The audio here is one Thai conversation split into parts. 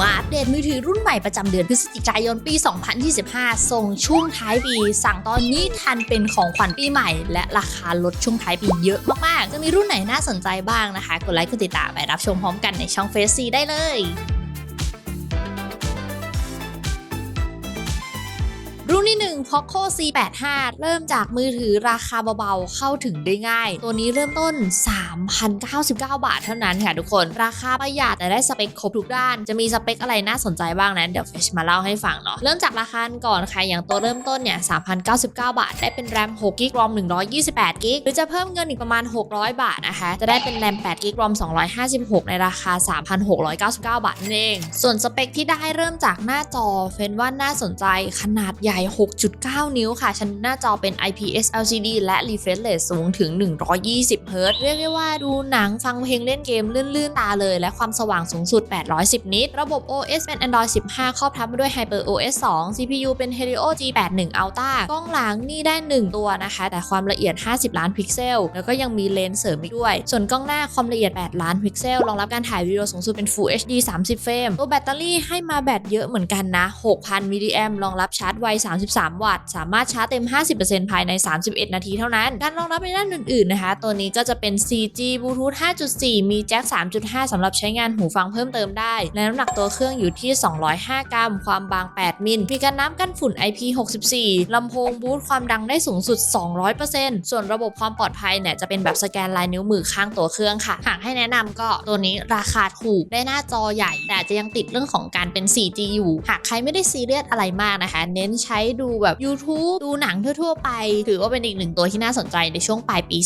มาอัปเดตมือถือรุ่นใหม่ประจำเดือนพฤศจิกายนปี 2025 ส่งช่วงท้ายปี สั่งตอนนี้ทันเป็นของขวัญปีใหม่ และราคาลดช่วงท้ายปีเยอะมากๆ จะมีรุ่นไหนน่าสนใจบ้างนะคะ กดไลค์กดติดตามไปรับชมพร้อมกันในช่องเฟซซีได้เลย ที่ 1 Poco C85 เริ่มจากมือถือราคาเบาๆ เข้าถึงได้ง่าย ตัวนี้เริ่มต้น 3,099 บาทเท่านั้นค่ะทุกคน ราคาประหยัดแต่ได้สเปคครบทุกด้าน จะมีสเปคอะไรน่าสนใจบ้างนั้นเดี๋ยวเฟชมาเล่าให้ฟังเนาะ เริ่มจากราคาก่อนค่ะ อย่างตัวเริ่มต้นเนี่ย 3,099 บาท ได้เป็นแรม6กิกรอม128กิกหรือจะเพิ่มเงินอีกประมาณ 600 บาทนะคะ จะได้เป็นแรม8กิกรอม256 ในราคา 3,699 บาทนั่นเอง ส่วนสเปคที่ได้เริ่มจากหน้าจอ เฟนว่าน่าสนใจขนาดใหญ่6.9 นิ้วค่ะชั้นหน้าจอเป็น IPS LCD และ refresh rate สูงถึง 120 Hz เรียกได้ว่าดูหนังฟังเพลงเล่นเกมลื่นๆ ตาเลย และความสว่างสูงสุด 810 นิต ระบบ OS เป็น Android 15 ครอบทับมาด้วย Hyper OS 2 CPU เป็น Helio G81 Ultra กล้องหลังนี่ได้ 1 ตัวนะคะ แต่ความละเอียด 50 ล้านพิกเซล แล้วก็ยังมีเลนส์เสริมอีกด้วย ส่วนกล้องหน้าความละเอียด 8 ล้านพิกเซล รองรับการถ่ายวิดีโอสูงสุดเป็น Full HD 30 เฟรม ตัวแบตเตอรี่ให้มาแบตเยอะเหมือนกันนะ 6,000มิลลิแอมรองรับชาร์จไว 33วัตต์ สามารถชาร์จเต็ม 50%ภายใน 31 นาทีเท่านั้น การรองรับในด้านอื่นๆนะคะ ตัวนี้ก็จะเป็น 4G Bluetooth 5.4 มีแจ็ค 3.5 สำหรับใช้งานหูฟังเพิ่มเติมได้และน้ำหนักตัวเครื่องอยู่ที่ 205 กรัม ความบาง 8 มิล มีการน้ำกันฝุ่น IP64 ลำโพงบูทความดังได้สูงสุด 200%ส่วนระบบความปลอดภัยเนี่ยจะเป็นแบบสแกนลายนิ้วมือข้างตัวเครื่องค่ะหากให้แนะนำก็ตัวนี้ราคาถูกได้หน้าจอใหญ่ แต่จะยังติดเรื่องของการเป็น 4G อยู่ หากใครไม่ได้ซีเรียสอะไรมากนะคะ เน้นใช้ดูแบบ YouTube ดูหนังทั่ว ๆ ไป ถือว่าเป็นอีกหนึ่งตัวที่น่าสนใจในช่วงปลายปี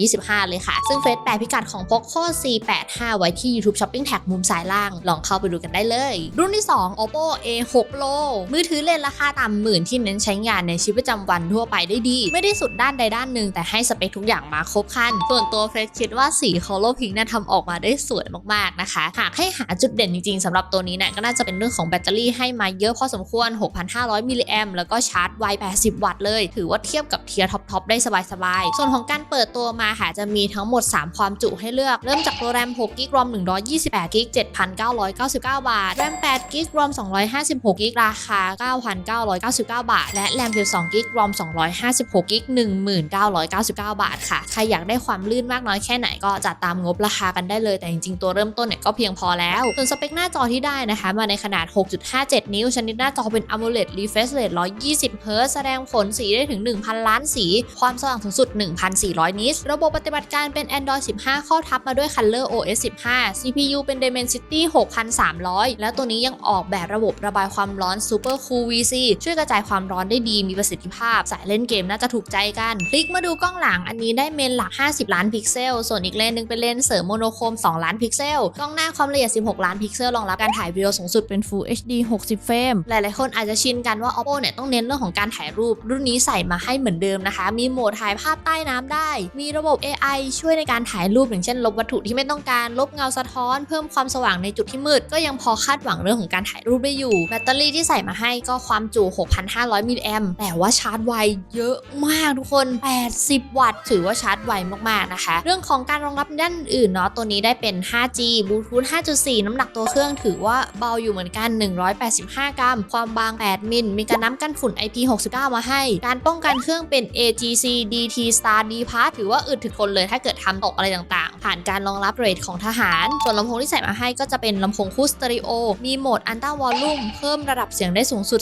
2025 เลยค่ะ ซึ่งเฟซแปะพิกัดของ Poco C85 ไว้ที่ YouTube Shopping Tag มุมซ้ายล่าง ลองเข้าไปดูกันได้เลย รุ่นที่ 2 Oppo A6 Pro มือถือเลนราคาต่ำหมื่นที่เน้นใช้งานในชีวิตประจำวันทั่วไปได้ดี ไม่ได้สุดด้านใดด้านหนึ่งแต่ให้สเปคทุกอย่างมาครบครัน ส่วนตัวเฟซคิดว่าสี Color Pink เนี่ยทำออกมาได้สวยมากๆนะคะ หากให้หาจุดเด่นจริงๆสำหรับตัวนี้เนี่ยก็น่าจะเป็นเรื่องของแบตเตอรี่ให้มาเยอะพอสมควร 6,500 มิลลิแอมแล้วก็ชาร์จไว 80 วัตต์เลย ถือว่าเทียบกับเทียร์ท็อปๆได้สบายๆ ส่วนของการเปิดตัวมาค่ะจะมีทั้งหมด 3 ความจุให้เลือก เริ่มจากตัวแรม 6 กิกรอม 128 กิก 7,999 บาท แรม 8 กิกรอม 256 กิก ราคา 9,999 บาท และแรม 12 กิกรอม 256 กิก 1999 บาทค่ะ ใครอยากได้ความลื่นมากน้อยแค่ไหนก็จัดตามงบราคากันได้เลย แต่จริงๆ ตัวเริ่มต้นเนี่ยก็เพียงพอแล้ว ส่วนสเปคหน้าจอที่ได้นะคะ มาในขนาด 6.57 นิ้ว ชนิดหน้าจอเป็น AMOLED refresh rate 120 Hz แสดงผลสีได้ถึง 1,000 ล้านสี ความสว่างสูงสุด 1,400 นิตระบบปฏิบัติการเป็น Android 15 เข้าทับมาด้วย Color OS 15 CPU เป็น Dimensity 6300 แล้วตัวนี้ยังออกแบบระบบระบายความร้อน Super Cool VC ช่วยกระจายความร้อนได้ดีมีประสิทธิภาพ สายเล่นเกมน่าจะถูกใจกัน คลิกมาดูกล้องหลังอันนี้ได้เมนหลัก 50 ล้านพิกเซล ส่วนอีกเลนหนึ่งเป็นเลนเสริมโมโนโครม 2 ล้านพิกเซล กล้องหน้าความละเอียด 16 ล้านพิกเซลรองรับการถ่ายวิดีโอสูงสุดเป็น Full HD 60 เฟรม หลายๆ คนอาจจะชินกันว่า Oppo เนี่ยต้องเน้นเรื่องของการถ่ายรูป รุ่นนี้ใส่มาให้เหมือนเดิมนะคะ มีโหมดถ่ายภาพใต้น้ำได้ มีระบบ AI ช่วยในการถ่ายรูปอย่างเช่น ลบวัตถุที่ไม่ต้องการ ลบเงาสะท้อน เพิ่มความสว่างในจุดที่มืด ก็ยังพอคาดหวังเรื่องของการถ่ายรูปได้อยู่ แบตเตอรี่ที่ใส่มาให้ก็ความจุ 6,500 มิลลิแอมแต่ว่าชาร์จไวเยอะมากทุกคน 80 วัตต์ ถือว่าชาร์จไวมากๆนะคะ เรื่องของการรองรับด้านอื่นเนาะ ตัวนี้ได้เป็น 5G Bluetooth 5.4 น้ำหนักตัวเครื่องถือว่าเบาอยู่เหมือนกัน 185 กรัม ความบาง 8 มิล มีการน้ำกันฝุ่น IP69 มาให้ การป้องกันเครื่องเป็น AGC DT Star D Pass ถือว่าอึดถึกทนเลยถ้าเกิดทำตกอะไรต่างๆ ผ่านการรองรับเรทของทหาร ส่วนลำโพงที่ใส่มาให้ก็จะเป็นลำโพงคู่สเตอริโอ มีโหมดอันต้าวอลลุ่มเพิ่มระดับเสียงได้สูงสุด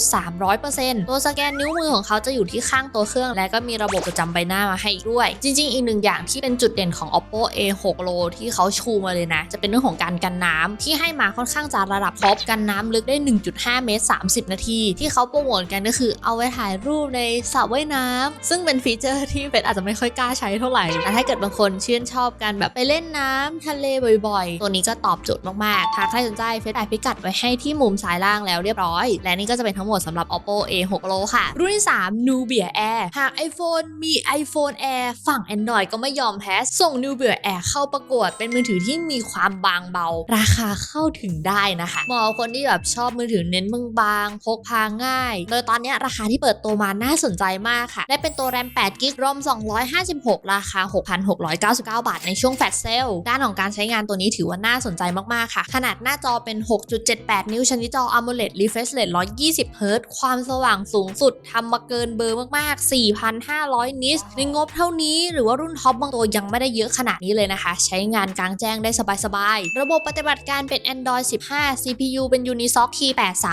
300%ตัวสแกนนิ้วมือของเขาจะอยู่ที่ข้างตัวเครื่อง และก็มีระบบประจำใบหน้ามาให้อีกด้วย จริง ๆ อีกหนึ่งอย่างที่เป็นจุดเด่นของ Oppo A6 Pro ที่เขาชูมาเลยนะ จะเป็นเรื่องของการกันน้ำที่ให้มาค่อนข้างจะระดับท็อปกันน้ำลึกได้ 1.5 เมตร 30 นาที ที่เขาโปรโมทกันก็คือเอาไว้ถ่ายรูปในสระว่ายน้ำซึ่งเป็นฟีเจอร์ที่เป็นอาจจะไม่ค่อยกล้าใช้เท่าไหร่แต่ถ้าเกิดบางคนชื่นชอบการแบบไปเล่นน้ำทะเลบ่อยๆ ตัวนี้ก็ตอบโจทย์มากๆหากใครสนใจเฟซแอพิกัดไว้ให้ที่มุมซ้ายล่างแล้วเรียบร้อย และนี่ก็จะเป็นทั้งหมดสำหรับ Oppo A6 Pro ค่ะ รุ่นที่ 3 Nubia Air หาก iPhone มี iPhone Air ฝั่ง Android ก็ไม่ยอมแพ้ส่ง Nubia Air เข้าประกวดเป็นมือถือที่มีความบางเบา ราคาเข้าถึงได้นะคะเหมาะคนที่แบบชอบมือถือเน้นบางๆพกพาง่าย โดยตอนนี้ราคาที่เปิดตัวมาน่าสนใจมากค่ะ ได้เป็นตัวแรม8กิกรอม256 ราคา 6,699 บาท ในช่วงแฟลชเซลด้านของการใช้งานตัวนี้ถือว่าน่าสนใจมากๆค่ะ ขนาดหน้าจอเป็น 6.78 นิ้วชนิดจอ AMOLED refresh rate 120 Hz ความสว่างสูงสุดทำมาเกินเบอร์มากๆ 4,500 นิตในงบเท่านี้หรือว่ารุ่นท็อปบางตัวยังไม่ได้เยอะขนาดนี้เลยนะคะ ใช้งานกลางแจ้งได้สบายๆ ระบบปฏิบัติการเป็น Android 15 CPU เป็น Unisoc Key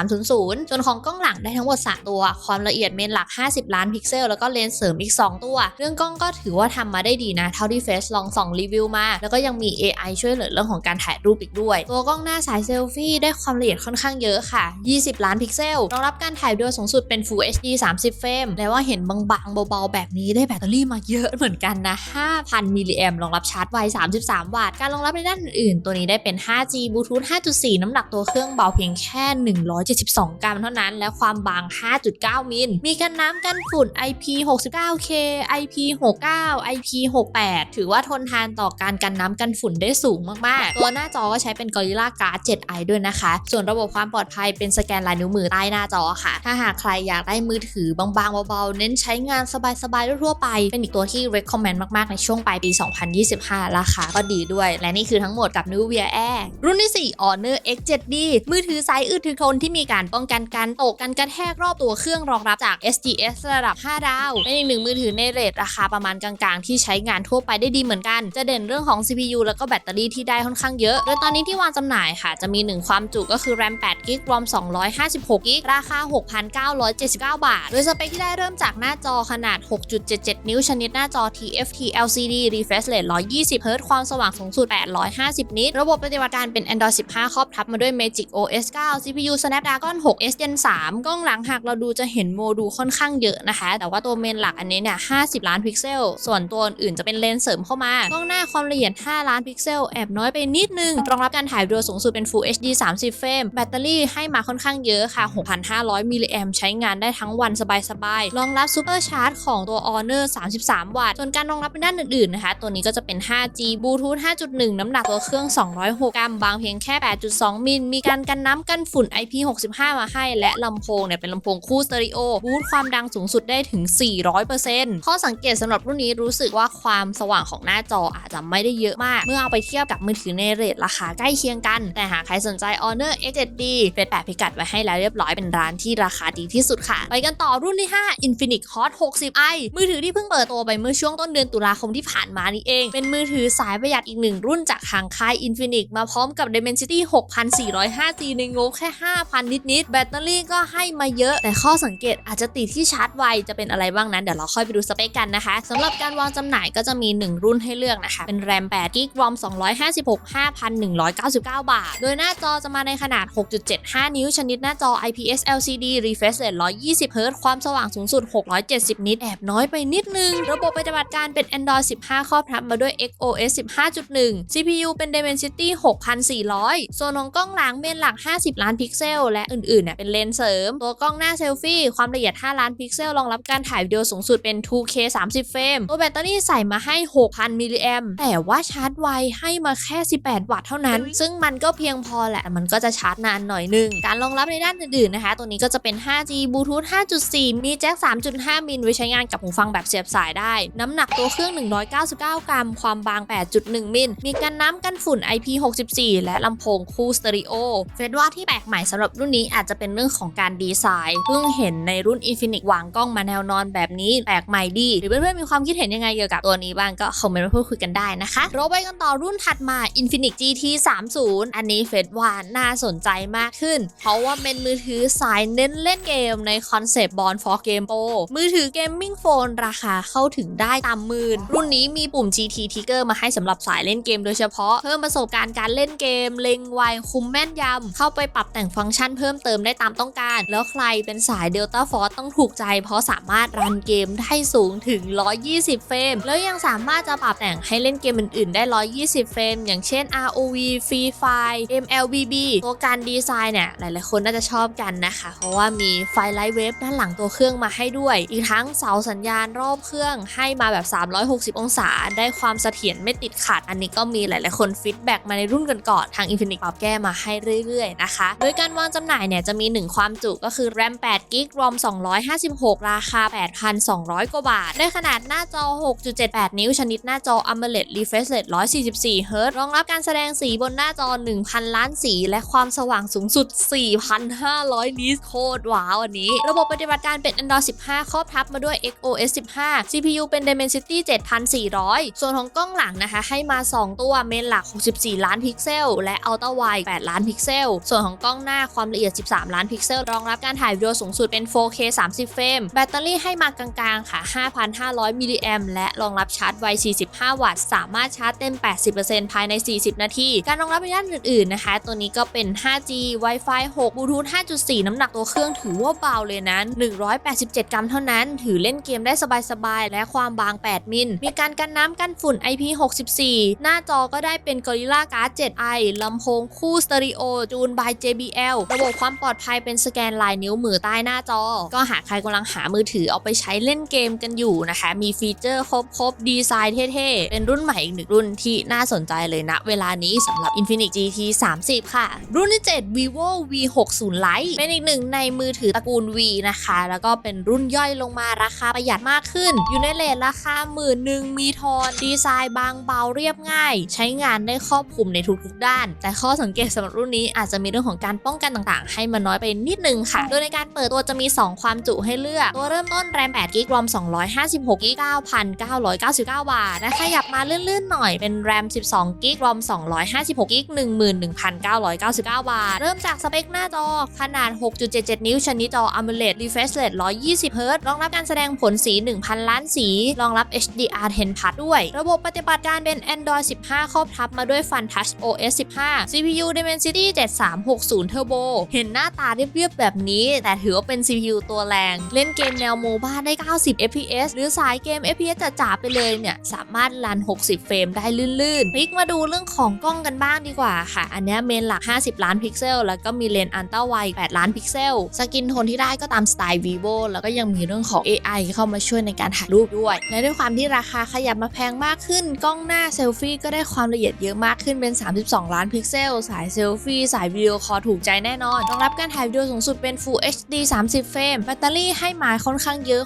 8300 ส่วนของกล้องหลังได้ทั้งหมด 3 ตัวความละเอียดเมนหลัก 50 ล้านพิกเซล แล้วก็เลนส์เสริมอีก 2 ตัว เรื่องกล้องก็ถือว่าทำมาได้ดีนะ เท่าที่เฟซลองส่องรีวิวมา แล้วก็ยังมี AI ช่วยเหลือเรื่องของการถ่ายรูปอีกด้วย ตัวกล้องหน้าสายเซลฟี่ได้ความละเอียดค่อนข้างเยอะค่ะ 20 ล้านพิกเซล รองรับการถ่ายวิดีโอสูงสุดเป็น Full HD 30 เฟรมแต่ว่าเห็นบางๆเบาๆแบบนี้ได้แบตเตอรี่มาเยอะเหมือนกันนะ 5,000 มิลลิแอมรองรับชาร์จไว 33 วัตต์ การรองรับในด้านอื่นๆ ตัวนี้ได้เป็น 5G Bluetooth 5.4 น้ำหนักตัวเครื่องเบาเพียงแค่ 172 กรัมเท่านั้น และความบาง 5.9มิล มีกันน้ำกันฝุ่น IP69K IP69 IP68 ถือว่าทนทานต่อการกันน้ำกันฝุ่นได้สูงมาก ๆ ตัวหน้าจอก็ใช้เป็น Gorilla Glass 7i ด้วยนะคะ ส่วนระบบความปลอดภัยเป็นสแกนลายนิ้วมือใต้หน้าจอค่ะ ถ้าหากใครอยากได้มือถือบางๆเบาๆ เน้นใช้งานสบายๆทั่วไป เป็นอีกตัวที่ recommend มาก ๆ ในช่วงปลายปี 2025 ราคาก็ดีด้วย และนี่คือทั้งหมดกับ Nuvia Air รุ่นที่ 4 Honor X7D มือถือไซสายอึดถือทนที่มีการป้องกันการตกกันกระแทกรอบตัวเครื่องรองรับจาก SGS ระดับ 5 ดาว เป็นอีกหนึ่งมือถือในเรทราคาประมาณกลางๆ ที่ใช้งานทั่วไปได้ดีเหมือนกัน จะเด่นเรื่องของ CPU แล้วก็แบตเตอรี่ที่ได้ค่อนข้างเยอะ โดยตอนนี้ที่วางจำหน่ายค่ะ จะมี 1 ความจุก็คือ RAM 8 g b ROM 256 g b ราคา 6,979 บาท โดยสเปคที่ได้เริ่มจากหน้าจอขนาด 6.77 นิ้วชนิดหน้าจอ TFT LCD refresh rate 120 Hz ความสว่างสูงสุด 850 นิต ระบบปฏิบัติการเป็น Android 15 ครอบทับมาด้วย Magic OS 9 CPU Snapdragon 6 S Gen 3 กล้องหลังหากเราดูจะจะเห็นโมดูลค่อนข้างเยอะนะคะ แต่ว่าตัวเมนหลักอันนี้เนี่ย50 ล้านพิกเซล ส่วนตัวอื่นจะเป็นเลนส์เสริมเข้ามากล้องหน้าความละเอียด 5 ล้านพิกเซล แอบน้อยไปนิดนึง รองรับการถ่ายวิดีโอสูงสุดเป็น Full HD 30 เฟรม แบตเตอรี่ให้มาค่อนข้างเยอะค่ะ 6,500 มิลลิแอมใช้งานได้ทั้งวันสบายๆ รองรับซูเปอร์ชาร์จของตัว Honor 33 วัตต์ ส่วนการรองรับในด้านอื่นๆนะคะ ตัวนี้ก็จะเป็น 5G Bluetooth 5.1 น้ำหนักตัวเครื่อง 206 กรัม บางเพียงแค่ 8.2 มิล มีการกันน้ำกันฝุ่น IP65 มาให้ และลำโพงเนี่ยเป็นลำโพงคู่ตอริโอบูตความดังสูงสุดได้ถึง 400%ข้อสังเกตสำหรับรุ่นนี้รู้สึกว่าความสว่างของหน้าจออาจจะไม่ได้เยอะมาก เมื่อเอาไปเทียบกับมือถือในเรทราคาใกล้เคียงกัน แต่หากใครสนใจ Honor X7D เฟซแปะพิกัดไว้ให้แล้วเรียบร้อยเป็นร้านที่ราคาดีที่สุดค่ะ ไปกันต่อรุ่นที่ 5 Infinix Hot 60i มือถือที่เพิ่งเปิดตัวไปเมื่อช่วงต้นเดือนตุลาคมที่ผ่านมานี่เอง เป็นมือถือสายประหยัดอีกหนึ่งรุ่นจากทางค่าย Infinix มาพร้อมกับ Dimensity 6405G ในงบแค่ 5,000 นิดๆแบตเตอรี่ก็ให้มาเยอะแต่ข้อสังเกตอาจจะติดที่ชาร์จไวจะเป็นอะไรบ้างนั้นเดี๋ยวเราค่อยไปดูสเปคกันนะคะสำหรับการวางจำหน่ายก็จะมี 1 รุ่นให้เลือกนะคะ เป็น RAM 8 g b ROM 256 5,199 บาท โดยหน้าจอจะมาในขนาด 6.75 นิ้ว ชนิดหน้าจอ IPS LCD refresh rate 120 Hz ความสว่างสูงสุด 670 นิต แอบน้อยไปนิดนึง ระบบปฏิบัติการเป็น Android 15 ครอบทับมาด้วย XOS 15.1 CPU เป็น Dimensity 6400 ส่วนของกล้องหลังเมนหลัก 50 ล้านพิกเซล และอื่นๆเนี่ยเป็นเลนส์เสริม ตัวกล้องหน้าเซลฟี่ความละเอียด 5 ล้านพิกเซลรองรับการถ่ายวิดีโอสูงสุดเป็น 2K 30 เฟรม ตัวแบตเตอรี่ใส่มาให้ 6,000 มิลลิแอมแต่ว่าชาร์จไวให้มาแค่ 18 วัตต์เท่านั้น ซึ่งมันก็เพียงพอแหละ มันก็จะชาร์จนานหน่อยนึง การรองรับในด้านอื่นๆนะคะ ตัวนี้ก็จะเป็น 5G Bluetooth 5.4 มีแจ็ค 3.5 มิลไว้ใช้งานกับหูฟังแบบเสียบสายได้ น้ำหนักตัวเครื่อง 199 กรัม ความบาง 8.1 มิล มีกันน้ำกันฝุ่น IP64 และลำโพงคู่สเตอริโอเฟรดว่าที่แปลกใหม่สำหรับรุ่นนี้อาจจะเป็นเรื่องของการดีไซน์เพิ่งเเห็นในรุ่น Infinix วางกล้องมาแนวนอนแบบนี้แปลกใหม่ดี หรือเพื่อนๆมีความคิดเห็นยังไงเกี่ยวกับตัวนี้บ้างก็คอมเมนต์มาพูดคุยกันได้นะคะเราไปกันต่อรุ่นถัดมา Infinix GT 30อันนี้เฟรดว่าน่าสนใจมากขึ้น เพราะว่าเป็นมือถือสายเน้นเล่นเกมในคอนเซปต์ Born for Game Pro มือถือเกมมิ่งโฟนราคาเข้าถึงได้ตามหมื่นรุ่นนี้มีปุ่ม GT Trigger มาให้สำหรับสายเล่นเกมโดยเฉพาะเพิ่มประสบการณ์การเล่นเกม เล็งไวคุมแม่นยำเข้าไปปรับแต่งฟังก์ชันเพิ่มเติมได้ตามต้องการ แล้วใครเป็นสาย Delta Force ต้องถูกใจ เพราะสามารถรันเกมได้สูงถึง 120 เฟรม แล้วยังสามารถจะปรับแต่งให้เล่นเกมอื่นๆ ได้ 120 เฟรม อย่างเช่น ROV Free Fire MLBB ตัวการดีไซน์เนี่ยหลายๆ คนน่าจะชอบกันนะคะ เพราะว่ามีไฟไลท์เวฟด้านหลังตัวเครื่องมาให้ด้วย อีกทั้งเสาสัญญาณรอบเครื่องให้มาแบบ 360 องศา ได้ความเสถียรไม่ติดขัด อันนี้ก็มีหลายๆ คนฟีดแบ็กมาในรุ่นก่อนๆทาง Infinix ปรับแก้มาให้เรื่อยๆนะคะ โดยการวางจำหน่ายเนี่ยจะมี 1 ความจุก็คือ RAM 8 g b ROM 256 ราคา 8,200 กว่าบาท ได้ขนาดหน้าจอ 6.78 นิ้ว ชนิดหน้าจอ AMOLED refresh Rate 144 Hz รองรับการแสดงสีบนหน้าจอ 1,000 ล้านสี และความสว่างสูงสุด 4,500 นิตโคตรว้าวอันนี้ ระบบปฏิบัติการเป็น Android 15 ครอบทับมาด้วย XOS 15 CPU เป็น Dimensity 7400 ส่วนของกล้องหลังนะคะ ให้มา 2 ตัวเมนหลัก 64 ล้านพิกเซล และ Ultra Wide 8ล้านพิกเซล ส่วนของกล้องหน้าความละเอียด 13 ล้านพิกเซล รองรับการถ่ายวิดีโอสูงสุดเป็น 4K 30 เฟรม แบตเตอรี่ให้มากลางๆ ค่ะ 5,500 มิลลิแอมและรองรับชาร์จไว 45 วัตต์ สามารถชาร์จเต็ม 80%ภายใน 40 นาที การรองรับในด้านอื่นๆ นะคะ ตัวนี้ก็เป็น 5G Wi-Fi 6 Bluetooth 5.4 น้ำหนักตัวเครื่องถือว่าเบาเลยนะ 187 กรัมเท่านั้น ถือเล่นเกมได้สบายๆ และความบาง 8 มิล มีการกันน้ำกันฝุ่น IP64 หน้าจอก็ได้เป็น Gorilla Glass 7i ลำโพงคู่สเตอริโอจูน by JBL ระบบความปลอดภัยเป็นสแกนลายนิ้วมือใต้หน้าจอ ก็หากใครกำลังหามือถือเอาไปใช้เล่นเกมกันอยู่นะคะ มีฟีเจอร์ครบๆ ดีไซน์เท่ๆ เป็นรุ่นใหม่อีกหนึ่งรุ่นที่น่าสนใจเลยนะ เวลานี้สำหรับ Infinix GT 30 ค่ะ รุ่นที่ 7 vivo v 6 0 Lite เป็นอีกหนึ่งในมือถือตระกูล V นะคะ แล้วก็เป็นรุ่นย่อยลงมาราคาประหยัดมากขึ้น อยู่ในเลทราคาหมื่นหนึ่งมีโทนดีไซน์บางเบาเรียบง่าย ใช้งานได้ครอบคลุมในทุกๆด้าน แต่ข้อสังเกตสำหรับรุ่นนี้อาจจะมีเรื่องของการป้องกันต่างๆ ให้มันน้อยไปนิดนึงค่ะ โดยในการเปิดตัวจะมี 2 ความจุให้เลือก ตัวเริ่มต้นแรม8 g b ROM 256 g b 9,999 บาทและขยับมาลื่นๆหน่อยเป็นแรม12 g b ROM 256 g b 11,999 บาท เริ่มจากสเปคหน้าจอขนาด 6.77 นิ้วชนิดจอ AMOLED refresh rate 120 Hz รองรับการแสดงผลสี 1,000 ล้านสี รองรับ HDR10 Plus ด้วย ระบบปฏิบัติการเป็น Android 15 ครอบทับมาด้วย Fun Touch OS 15 CPU Dimensity 7360 Turbo เห็นหน้าตาเรียบๆแบบนี้ แต่ถือว่าเป็น CPU ตัวแรง เล่นเกมแนวโมบ้าได้ 90 FPS หรือสายเกม FPS จ๋าๆไปเลยเนี่ย สามารถรัน 60 เฟรมได้ลื่นๆพลิกมาดูเรื่องของกล้องกันบ้างดีกว่าค่ะ อันนี้เมนหลัก 50 ล้านพิกเซล แล้วก็มีเลนส์อันต้าไว8ล้านพิกเซล สกินโทนที่ได้ก็ตามสไตล์ vivo แล้วก็ยังมีเรื่องของ AI เข้ามาช่วยในการถ่ายรูปด้วย และด้วยความที่ราคาขยับมาแพงมากขึ้น กล้องหน้าเซลฟี่ก็ได้ความละเอียดเยอะมากขึ้นเป็น 32 ล้านพิกเซล สายเซลฟี่ สายวิดีโอคอถูกใจแน่นอนรองรับการถ่ายวิดีโอสูงสุดเป็น Full HD 30 30 เฟรม แบตเตอรี่ให้มาค่อนข้างเยอะ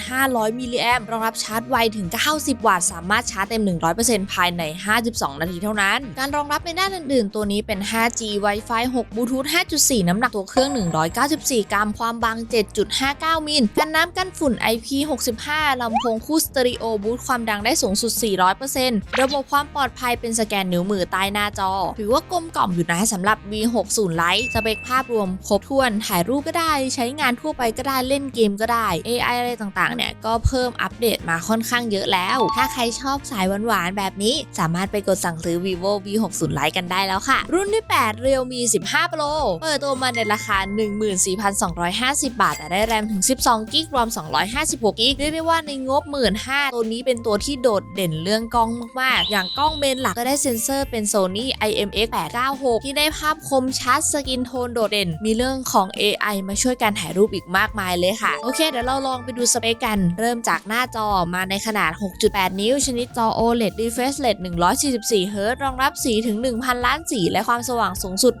6,500 มิลลิแอมรองรับชาร์จไวถึง 90 วัตต์ สามารถชาร์จเต็ม 100%ภายใน 52 นาทีเท่านั้น การรองรับในด้านอื่นๆ ตัวนี้เป็น 5G Wi-Fi 6 Bluetooth 5.4 น้ำหนักตัวเครื่อง 194 กรัม ความบาง 7.59 มิล กันน้ำกันฝุ่น IP65 ลำโพงคู่สเตอริโอบูตความดังได้สูงสุด 400%ระบบความปลอดภัยเป็นสแกนนิ้วมือใต้หน้าจอ ถือว่ากลมกล่อมอยู่นะสำหรับ V60 Lite สเปคภาพรวมครบถ้วน ถ่ายรูปก็ได้ ใช้งานทั่วไปก็ได้เล่นเกมก็ได้ AI อะไรต่างๆ เนี่ยก็เพิ่มอัปเดตมาค่อนข้างเยอะแล้ว ถ้าใครชอบสายหวานๆ แบบนี้ สามารถไปกดสั่งซื้อ vivo V60 Lite กันได้แล้วค่ะ รุ่นที่ 8 Realme 15 Pro เปิดตัวมาในราคา 14,250 บาท แต่ได้แรมถึง 12 g b ROM 256 g b เรียกได้ว่าในงบ 15,000ตัวนี้เป็นตัวที่โดดเด่นเรื่องกล้องมากๆ อย่างกล้องเมนหลักก็ได้เซ็นเซอร์เป็น Sony IMX 896 ที่ได้ภาพคมชัดสกินโทนโดดเด่น มีเรื่องของ AI มาช่วยการถ่ายรูปอีกมากมายเลยค่ะ โอเค เดี๋ยวเราลองไปดูสเปคกัน เริ่มจากหน้าจอมาในขนาด 6.8 นิ้ว ชนิดจอ OLED refresh rate 144 Hz รองรับสีถึง 1,000 ล้านสี และความสว่างสูงสุด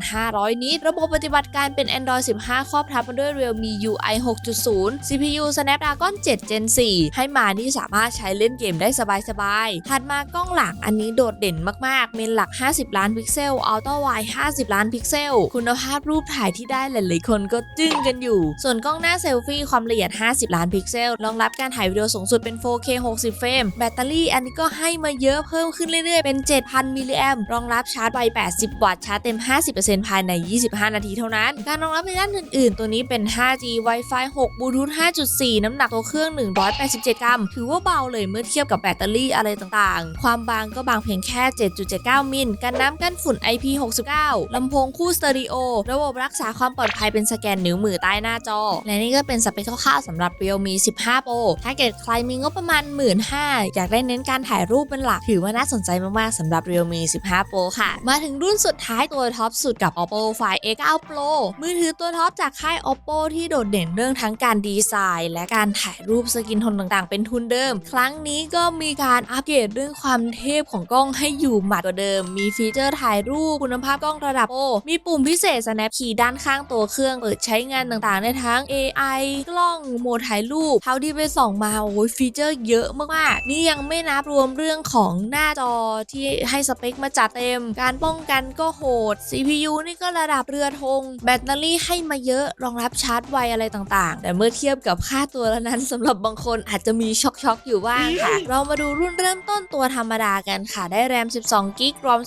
6,500 นิต ระบบปฏิบัติการเป็น Android 15 ครอบทับมาด้วย Realme UI 6.0 CPU Snapdragon 7 Gen 4 ให้มานี่สามารถใช้เล่นเกมได้สบายๆ ถัดมากล้องหลังอันนี้โดดเด่นมากๆ เมนหลัก 50 ล้านพิกเซล Ultra Wide 50 ล้านพิกเซล คุณภาพรูปถ่ายที่ได้หลายๆคนก็จึ้งกันอยู่ ส่วนกล้องหน้าเซลฟี่ความละเอียด 50 ล้านพิกเซล รองรับการถ่ายวิดีโอสูงสุดเป็น 4K 60 เฟรม แบตเตอรี่อันนี้ก็ให้มาเยอะเพิ่มขึ้นเรื่อยๆ เป็น 7,000 มิลลิแอมรองรับชาร์จไว 80 วัตต์ ชาร์จเต็ม 50%ภายใน 25 นาทีเท่านั้น การรองรับในด้านอื่น ๆ ตัวนี้เป็น 5G Wi-Fi 6 Bluetooth 5.4 น้ำหนักตัวเครื่อง 187 กรัม ถือว่าเบาเลยเมื่อเทียบกับแบตเตอรี่อะไรต่างๆ ความบางก็บางเพียงแค่ 7.79 มิล กันน้ำกันฝุ่น IP69 ลำโพงคู่สเตอริโอ ระบบรักษาความปลอดภัยเป็นสแกนนิ้วมือใต้หน้าจอ และนี่ก็เป็นสเปคคร่าวๆสำหรับ Realme 15 Pro ถ้าเกิดใครมีงบประมาณ 15,000อยากได้เน้นการถ่ายรูปเป็นหลัก ถือว่าน่าสนใจมากๆสำหรับ Realme 15 Pro ค่ะ มาถึงรุ่นสุดท้ายตัวท็อปสุดกับ Oppo Find A9 Pro มือถือตัวท็อปจากค่าย Oppo ที่โดดเด่นเรื่องทั้งการดีไซน์ และการถ่ายรูปสกินโทนต่างๆ เป็นทุนเดิม ครั้งนี้ก็มีการอัปเกรดเรื่องความเทพของกล้องให้อยู่หมัดกว่าเดิม มีฟีเจอร์ถ่ายรูปคุณภาพกล้องระดับโอมีปุ่มพิเศษ Snap Key ด้านข้างตัวเครื่องเปิดใช้งานต่างๆได้ทั้ง AI กล้องโหมดถ่ายรูปเท่าที่ไปส่องมาโอ้ยฟีเจอร์เยอะมากๆนี่ยังไม่นับรวมวมเรื่องของหน้าจอที่ให้สเปคมาจัดเต็ม การป้องกันก็โหด CPU นี่ก็ระดับเรือธง แบตเตอรี่ให้มาเยอะรองรับชาร์จไวอะไรต่างๆ แต่เมื่อเทียบกับค่าตัวแล้วนั้นสำหรับบางคนอาจจะมีช็อกๆอยู่บ้างค่ะ เรามาดูรุ่นเริ่มต้นตัวธรรมดากันค่ะ ได้แรม 12 กิกรอม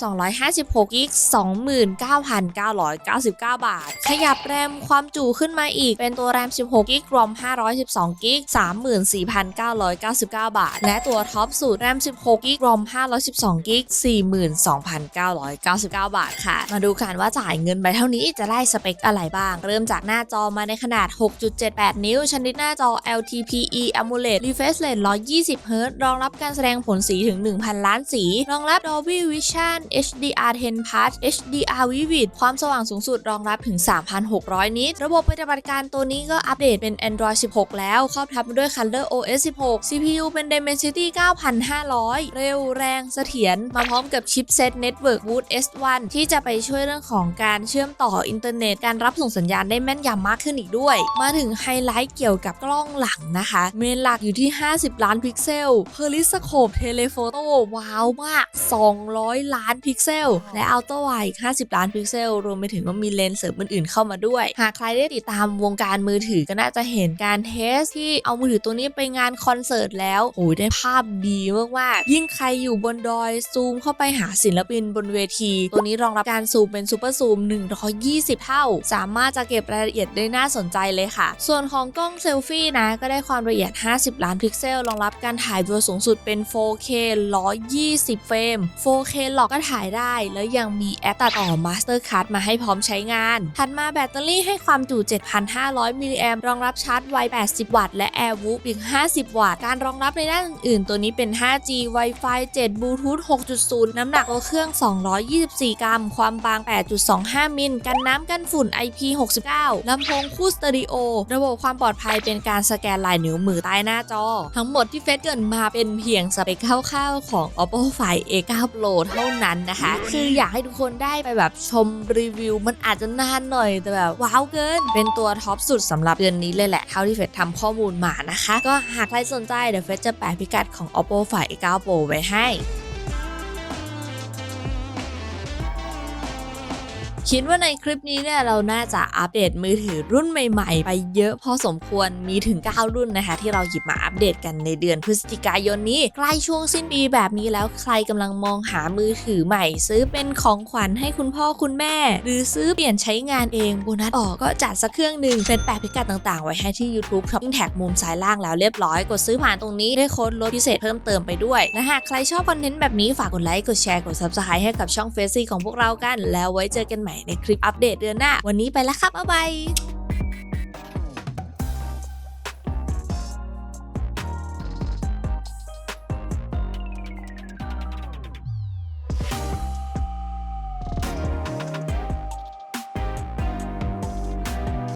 256 กิก 29,999 บาท ขยับแรมความจุขึ้นมาอีก เป็นตัวแรม 16กิกรอม 512กิก34,999 บาท และตัวท็อปสุดแรม 16กิกรอม 512กิก42,999 บาทค่ะ มาดูกันว่าจ่ายเงินไปเท่านี้จะได้สเปคอะไรบ้าง เริ่มจากหน้าจอมาในขนาด 6.78 นิ้ว ชนิดหน้าจอ LTPE AMOLED refresh rate 120 Hz รองรับการแสดงผลสีถึง 1,000 ล้านสี รองรับ Dolby Vision HDR10 Plus HDR Vivid ความสว่างสูงสุดรองรับถึง 3,600 นิตระบบปฏิบัติการตัวนี้ก็อัปเดตเป็น Android 16 แล้ว ครอบทับด้วย Color OS 16 CPU เป็น Dimensity 9,500 เร็วแรงเสถียร มาพร้อมกับชิปเซต Network Wood S1 ที่จะไปช่วยเรื่องของการเชื่อมต่ออินเทอร์เน็ต การรับส่งสัญญาณได้แม่นยำมากขึ้นอีกด้วย มาถึงไฮไลท์เกี่ยวกับกล้องหลังนะคะ เมนหลักอยู่ที่ 50 ล้านพิกเซลเพอริสโคปเทเลโฟโต้ว้าวมาก 200 ล้านพิกเซล และอัลตร้าไวด์50 ล้านพิกเซล รวมไปถึงว่ามีเลนส์เสริมอื่นๆเข้ามาด้วย หากใครได้ติดตามวงการมือถือก็น่าจะเห็นการเทสที่เอามือถือตัวนี้ไปงานคอนเสิร์ตแล้วโอ้ยได้ภาพดีมากๆยิ่งใครอยู่บนดอยซูมเข้าไปหาศิลปินบนเวที ตัวนี้รองรับการซูมเป็นซูเปอร์ซูม120 เท่า สามารถจะเก็บรายละเอียดได้น่าสนใจเลยค่ะ ส่วนของกล้องเซลฟี่นะก็ได้ความละเอียด 50 ล้านพิกเซลรองรับการถ่ายวิดีโอสูงสุดเป็น 4K 120 เฟรม 4K หลอกก็ถ่ายได้ แล้วยังมีแอปตัดต่อ Mastercard มาให้พร้อมใช้งาน ถัดมาแบตเตอรี่ให้ความจุ7,500 มิลลิแอมป์รองรับชาร์จไว 80 วัตต์ และ AirWoop อีก 50 วัตต์ การรองรับในด้านอื่นๆ ตัวนี้เป็น 5G Wi-Fi 7 Bluetooth 6.0 น้ำหนักตัวเครื่อง 224 กรัม ความบาง 8.25 มิล กันน้ำกันฝุ่น IP69 ลำโพงคู่สเตอริโอ ระบบความปลอดภัยเป็นการสแกนลายนิ้วมือใต้หน้าจอ ทั้งหมดที่เฟซเกินมาเป็นเพียงสเปคคร่าวๆของ Oppo Find A9 Pro เท่านั้นนะคะ คืออยากให้ทุกคนได้ไปแบบชมรีวิว มันอาจจะนานหน่อยแต่แบบว้าวเกินเป็นตัวท็อปสุดสำหรับเดือนนี้เลยแหละ เท่าที่เฟซทำข้อมูลมานะคะ ก็หากใครสนใจเดี๋ยวเฟซจะแปะพิกัดของ Oppo Find 9 Pro ไว้ให้ คิดว่าในคลิปนี้เนี่ยเราน่าจะอัปเดตมือถือรุ่นใหม่ๆ ไปเยอะพอสมควรมีถึง 9 รุ่นนะคะ ที่เราหยิบมาอัปเดตกันในเดือนพฤศจิกายนนี้ ใกล้ช่วงสิ้นปีแบบนี้แล้วใครกำลังมองหามือถือใหม่ ซื้อเป็นของขวัญให้คุณพ่อคุณแม่ หรือซื้อเปลี่ยนใช้งานเองโบนัสออกก็จัดสักเครื่องหนึ่งเป็นแปะพิกัดต่างๆ ไว้ให้ที่ YouTube Shopping Tag มุมซ้ายล่างแล้วเรียบร้อยกดซื้อผ่านตรงนี้ได้โค้ดลดพิเศษเพิ่มเติมไปด้วยและหากใครชอบคอนเทนต์แบบนี้ฝากกดไลค์กดแชร์กด Subscribe ให้กับช่องเฟซซี่ของพวกเรากัน แล้วไว้เจอกันใหม่ในคลิปอัปเดตเดือนหน้า วันนี้ไปแล้วครับบ๊ายบาย